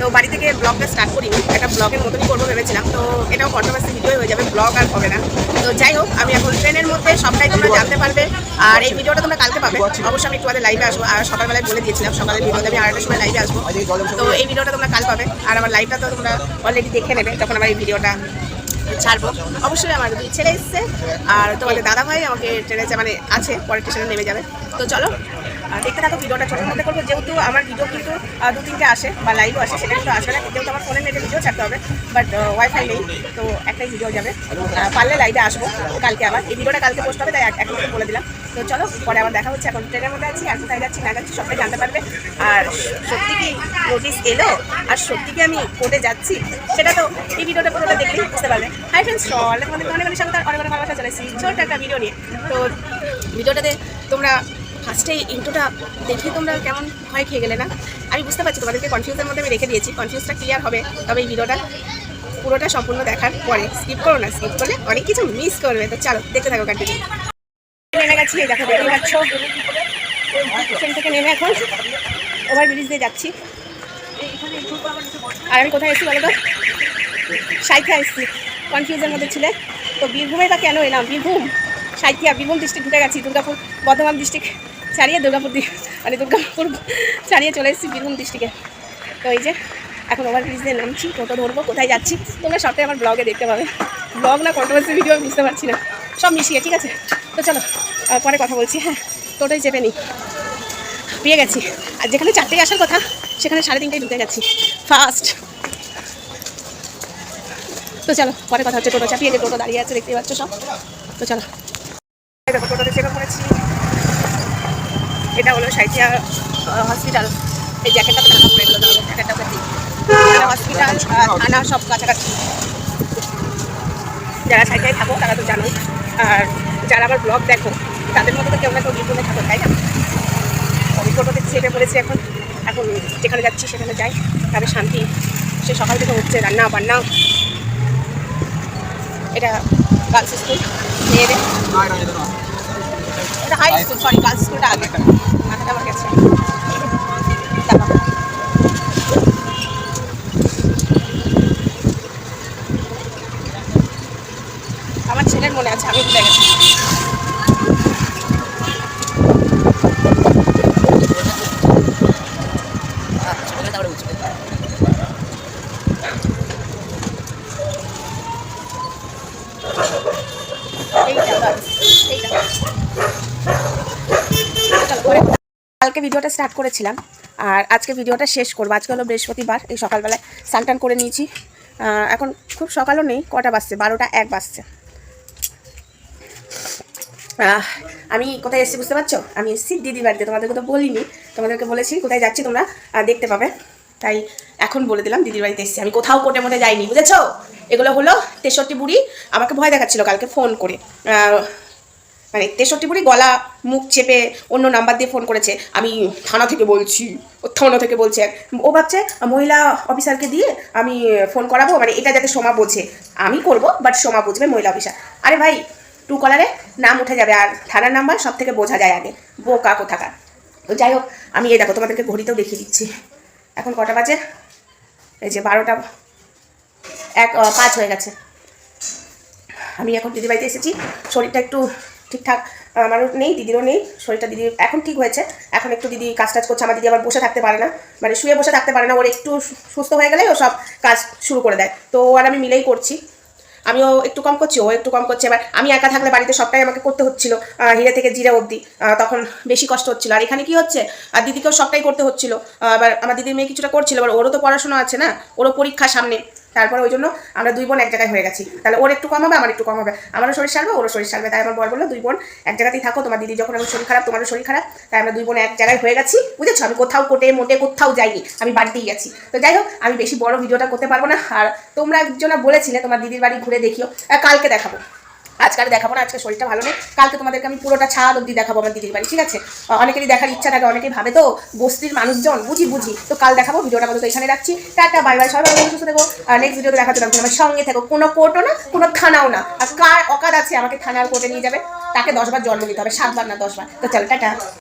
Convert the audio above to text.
তো বাড়ি থেকে ব্লগটা স্টার্ট করিনি, একটা ব্লগের মতনই করব ভেবেছিলাম। তো এটাও কন্ট্রোভার্সি ভিডিও হয়ে যাবে, ব্লগ আর হবে না। তো যাই হোক, আমি এখন ট্রেনের মধ্যে, সবটাই তোমরা জানতে পারবে। আর এই ভিডিওটা তোমরা কালকে পাবে। অবশ্যই আমি একটু আগে লাইভে আসব। আর সকালবেলায় বলে দিয়েছিলাম, সকালের ভিডিওতে আমি আড়াইটার সময় লাইভে আসব। তো এই ভিডিওটা তোমরা কাল পাবে। আর আমার লাইভটা তো তোমরা অলরেডি দেখে নেবে, তখন আমার এই ভিডিওটা ছাড়বো। অবশ্যই আমার দুই ছেলে এসছে, আর তোমাদের দাদা ভাই আমাকে ট্রেনে মানে আছে, পরের স্টেশনে নেমে যাবে। তো চলো দেখতে থাকো ভিডিওটা ছোটোর মধ্যে করব। যেহেতু আমার ভিডিও কিন্তু দু তিনটে আসে, বা লাইভও আসে, সেটা কিন্তু আসবে না। যেহেতু আমার ফোনের নেটে ভিডিও ছাড়তে হবে বাট ওয়াইফাই নেই, তো একটাই ভিডিও যাবে। পারলে লাইভে আসব কালকে আবার। এই ভিডিওটা কালকে পোস্ট হবে, তাই এখন বলে দিলাম। তো চলো, পরে আবার দেখা হচ্ছে। এখন ট্রেনের মধ্যে আছি কোথায় যাচ্ছি না যাচ্ছি, সবটাই জানতে পারবে। আর সত্যি কি নোটিস এলো? আর সত্যি কি আমি কোর্টে যাচ্ছি? সেটা তো এই ভিডিওটা পুরোটা দেখলেই বুঝতে পারবে। হাই ফ্রেন্ডস চল। তোমাদের অনেক অনেক স্বাগত অনেক অনেক ভালোবাসা চলেছি ছোট্ট একটা ভিডিও নিয়ে। তো ভিডিওটাতে তোমরা ফার্স্টে ইন্ট্রোটা দেখে তোমরা কেমন ভয় খেয়ে গেলে না? আমি বুঝতে পারছি তোমাদেরকে কনফিউজের মধ্যে আমি রেখে দিয়েছি। কনফিউজটা ক্লিয়ার হবে। তবে এই ভিডিওটা পুরোটা সম্পূর্ণ দেখার পরে স্কিপ করো না স্কিপ করলে অনেক কিছু মিস করবে। তো চলো, দেখতে থাকো কন্টিনিউ নেমে গেছি দেখো থেকে নেমে এখন ওভার ব্রিজ দিয়ে যাচ্ছি। আর আমি কোথায় এসেছি বলো তো? সাইথিয়া এসেছি। কনফিউজের মধ্যে ছিলে। তো বীরভূমে বা কেন এলাম? বীরভূম, সাইথিয়া, বীরভূম ডিস্ট্রিক্ট ঢুকে গেছি, দুর্গাপুর, বর্ধমান ডিস্ট্রিক্ট ছাড়িয়ে দুর্গাপুর মানে দুর্গাপুর ছাড়িয়ে চলে এসেছি বীরভূম ডিস্ট্রিক্টে তো এই যে, এখন ওভার ব্রিজ দিয়ে নামছি, টোটো ধরবো, কোথায় যাচ্ছি? তোমরা সবটাই আমার ব্লগে দেখতে পাবে। ব্লগ না কন্ট্রোভার্সি ভিডিও আমি বুঝতে পারছি না। সব মিশিয়ে, ঠিক আছে? তো চলো পরে কথা বলছি হ্যাঁ? টোটোই চেপে নিই। পেয়ে গেছি। আর যেখানে চারটে আসার কথা, সেখানে সাড়ে তিনটায় ঢুকে গেছি। ফার্স্ট তো চলো, পরে কথা হচ্ছে, টোটো চাপিয়ে যে টোটো দাঁড়িয়ে আছে দেখতে পাচ্ছ সব। তো চলো। দেখো, টোটোতে চেপে পড়েছি এটা হলো সাইথিয়া হসপিটাল এই জ্যাকেটটা পড়ে গেলো জ্যাকেটটা হসপিটাল থানা, সব কাছাকাছি। যারা সাইকেলে থাকো, তারা তো জানো আর যারা আমার ব্লগ দেখো, তাদের মধ্যে তো কেউ না কেউ বিপদে থাকো, তাই না? আমি টোটোতে চেপে পড়েছি এখন। এখন যেখানে যাচ্ছি, সেখানে যাই। তবে শান্তি। সে সকাল থেকে হচ্ছে রান্না বান্না এটা গার্লস স্কুল মেয়েদের। এটা হাই স্কুল সরি গার্লস স্কুলটা আগে। মাথাটা আমার গেছে আমার ছেলের মনে আছে, আমি ভুলে গেছি। এইটা girls, এইটা। চলো, পরে। কালকে ভিডিওটা স্টার্ট করেছিলাম, আর আজকে ভিডিওটা শেষ করব। আজকে হলো বৃহস্পতিবার, এই সকালবেলায় স্নান করে নিয়েছি। এখন খুব সকালও নেই, কটা বাজছে? বারোটা এক বাজছে। আমি কোথায় এসেছি বুঝতে পারছ? আমি এসেছি দিদি বাড়িতে, তোমাদেরকে তো বলিনি, তোমাদেরকে বলেছি কোথায় যাচ্ছি তোমরা? দেখতে পাবে। তাই এখন বলে দিলাম দিদির বাড়িতে এসেছি। আমি কোথাও কোটে মোটে যাইনি, বুঝেছ? এগুলো হলো তেষট্টি বুড়ি। আমাকে ভয় দেখাচ্ছিল কালকে ফোন করে। মানে তেষট্টি বুড়ি গলা, মুখ চেপে অন্য নাম্বার দিয়ে ফোন করেছে। আমি থানা থেকে বলছি ও থানা থেকে বলছে। ও ভাবছে, মহিলা অফিসারকে দিয়ে আমি ফোন করাবো মানে এটা যাতে সোমা বোঝে। আমি করব বাট সোমা বুঝবে, মহিলা অফিসার। আরে ভাই, টু কলারে নাম উঠে যাবে, আর থানার নাম্বার সব থেকে বোঝা যায় আগে। বোকা কোথাকার। তো যাই হোক, আমি এই দেখো, তোমাদেরকে ঘড়িতেও দেখিয়ে দিচ্ছি। এখন কটা বাজে? এই যে বারোটা এক পাঁচ হয়ে গেছে। আমি এখন দিদির বাড়িতে এসেছি। শরীরটা একটু ঠিকঠাক আমারও নেই দিদিরও নেই শরীরটা দিদি এখন ঠিক হয়েছে। এখন একটু দিদি কাজ টাজ করছে আমার দিদি আবার বসে থাকতে পারে না। মানে শুয়ে বসে থাকতে পারে না ওর একটু সুস্থ হয়ে গেলে ও সব কাজ শুরু করে দেয়। তো আর আমি মিলেই করছি। আমিও একটু কম করছি ও একটু কম করছে। এবার আমি একা থাকলে বাড়িতে সবটাই আমাকে করতে হচ্ছিল। হিরে থেকে জিরে অবধি। তখন বেশি কষ্ট হচ্ছিল। আর এখানে কি হচ্ছে? আর দিদিকেও সবটাই করতে হচ্ছিল। আহ, এবার আমার দিদির মেয়ে কিছুটা করছিল এবার ওরও তো পড়াশোনা আছে না? ওরও পরীক্ষা সামনে। তারপরে ওই জন্য আমরা দুই বোন এক জায়গায় হয়ে গেছি। তাহলে ওর একটু কম হবে, আমার একটু কম হবে। আমারও শরীর সারবে, ওরও শরীর সারবে। তাই আমার বর বলল, দুই বোন এক জায়গাতেই থাকো, তোমার দিদি যখন আমার শরীর খারাপ, তোমারও শরীর খারাপ। তাই আমরা দুই বোন এক জায়গায় হয়ে গেছি, বুঝেছ? আমি কোথাও কোটে, মোটে কোথাও যাইনি, আমি বাড়িতেই গেছি তো যাই হোক, আমি বেশি বড় ভিডিওটা করতে পারব না। আর তোমরা একজনা বলেছিলে, তোমার দিদির বাড়ি ঘুরে দেখিও। কালকে দেখাবো। আজকে আর দেখাবো না, আজকে শরীরটা ভালো নেই। কালকে তোমাদেরকে আমি পুরোটা ছাদ অব্দি দেখাবো আমার দিদির বাড়ি, ঠিক আছে? অনেকেরই দেখার ইচ্ছা থাকে, অনেকেই ভাবে তো বস্তির মানুষজন, বুঝি বুঝি। তো কাল দেখাবো, ভিডিওটা আমাদের এখানে রাখছি। টাটা, বাই বাই, সবাই ভালো সুস্থ থেকো। নেক্সট ভিডিওতে দেখাতে পারব আমার সঙ্গে থাকো। কোনো কোর্টও না, কোনো থানাও না। আর কার অকাদ আছে, আমাকে থানার কোর্টে নিয়ে যাবে। তাকে দশবার জন্ম দিতে হবে, সাতবার না দশবার। তো চলো, টাটা।